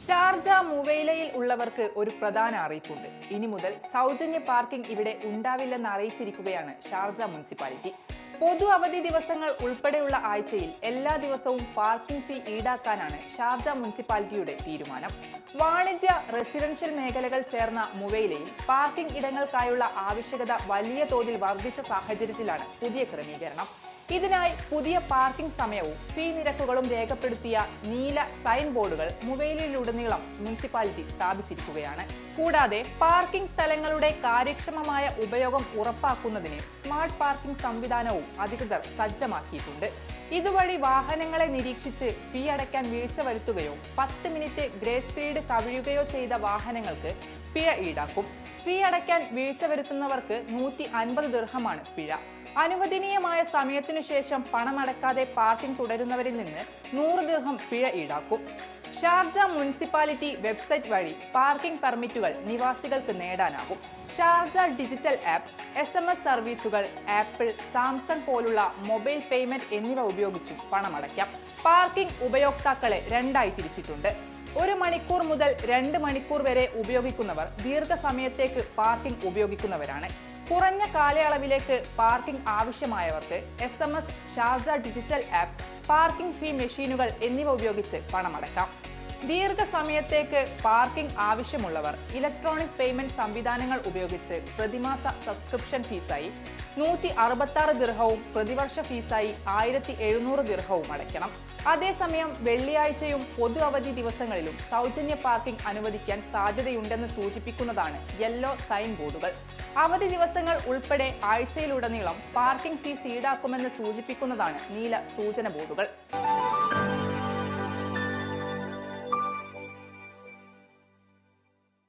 Sharjah മുവൈലയിൽ ഉള്ളവർക്ക് ഒരു പ്രധാന അറിയിപ്പുണ്ട്. ഇനി മുതൽ സൗജന്യ പാർക്കിംഗ് ഇവിടെ ഉണ്ടാവില്ലെന്ന് അറിയിച്ചിരിക്കുകയാണ് ഷാർജ മുനിസിപ്പാലിറ്റി. പൊതു അവധി ദിവസങ്ങൾ ഉൾപ്പെടെയുള്ള ആഴ്ചയിൽ എല്ലാ ദിവസവും പാർക്കിംഗ് ഫീ ഈടാക്കാനാണ് ഷാർജ മുനിസിപ്പാലിറ്റിയുടെ തീരുമാനം. വാണിജ്യ റെസിഡൻഷ്യൽ മേഖലകൾ ചേർന്ന മുവൈലയിൽ പാർക്കിംഗ് ഇടങ്ങൾക്കായുള്ള ആവശ്യകത വലിയ തോതിൽ വർദ്ധിച്ച സാഹചര്യത്തിലാണ് പുതിയ ക്രമീകരണം. ഇതിനായി പുതിയ പാർക്കിംഗ് സമയവും ഫീ നിരക്കുകളും രേഖപ്പെടുത്തിയ നീല സൈൻ ബോർഡുകൾ മൊബൈലിലുടനീളം മുനിസിപ്പാലിറ്റി സ്ഥാപിച്ചിരിക്കുകയാണ്. കൂടാതെ പാർക്കിംഗ് സ്ഥലങ്ങളുടെ കാര്യക്ഷമമായ ഉപയോഗം ഉറപ്പാക്കുന്നതിന് സ്മാർട്ട് പാർക്കിംഗ് സംവിധാനവും അധികൃതർ സജ്ജമാക്കിയിട്ടുണ്ട്. ഇതുവഴി വാഹനങ്ങളെ നിരീക്ഷിച്ച് ഫീ അടയ്ക്കാൻ വീഴ്ച വരുത്തുകയോ പത്ത് മിനിറ്റ് ഗ്രേസ് പീരീഡ് കവിയുകയോ ചെയ്ത വാഹനങ്ങൾക്ക് പിഴ ഈടാക്കും. ഫീ അടയ്ക്കാൻ വീഴ്ച വരുത്തുന്നവർക്ക് നൂറ്റി അൻപത് ദീർഘമാണ് പിഴ. അനുവദനീയമായ സമയത്തിനു ശേഷം പണം അടക്കാതെ പാർക്കിംഗ് തുടരുന്നവരിൽ നിന്ന് നൂറ് ദീർഘം പിഴ ഈടാക്കും. ഷാർജ മുനിസിപ്പാലിറ്റി വെബ്സൈറ്റ് വഴി പാർക്കിംഗ് പെർമിറ്റുകൾ നിവാസികൾക്ക് നേടാനാകും. Sharjah digital app S M S സർവീസുകൾ ആപ്പിൾ സാംസങ് പോലുള്ള മൊബൈൽ പേയ്മെന്റ് എന്നിവ ഉപയോഗിച്ചും പണമടയ്ക്കാം. പാർക്കിംഗ് ഉപയോക്താക്കളെ രണ്ടായി തിരിച്ചിട്ടുണ്ട്. ഒരു മണിക്കൂർ മുതൽ രണ്ട് മണിക്കൂർ വരെ ഉപയോഗിക്കുന്നവർ ദീർഘസമയത്തേക്ക് പാർക്കിംഗ് ഉപയോഗിക്കുന്നവരാണ്. കുറഞ്ഞ കാലയളവിലേക്ക് parking ആവശ്യമായവർക്ക് S M S Sharjah digital app parking fee മെഷീനുകൾ എന്നിവ ഉപയോഗിച്ച് പണമടക്കാം. ദീർഘസമയത്തേക്ക് പാർക്കിംഗ് ആവശ്യമുള്ളവർ ഇലക്ട്രോണിക് പേയ്മെന്റ് സംവിധാനങ്ങൾ ഉപയോഗിച്ച് പ്രതിമാസ സബ്സ്ക്രിപ്ഷൻ ഫീസായി നൂറ്റി അറുപത്തി ആറ് ദിർഹവും പ്രതിവർഷ ഫീസായി ആയിരത്തി എഴുന്നൂറ് ദീർഘവും അടയ്ക്കണം. അതേസമയം വെള്ളിയാഴ്ചയും പൊതു അവധി ദിവസങ്ങളിലും സൗജന്യ പാർക്കിംഗ് അനുവദിക്കാൻ സാധ്യതയുണ്ടെന്ന് സൂചിപ്പിക്കുന്നതാണ് യെല്ലോ സൈൻ ബോർഡുകൾ. അവധി ദിവസങ്ങൾ ഉൾപ്പെടെ ആഴ്ചയിലുടനീളം പാർക്കിംഗ് ഫീസ് ഈടാക്കുമെന്ന് സൂചിപ്പിക്കുന്നതാണ് നീല സൂചന ബോർഡുകൾ.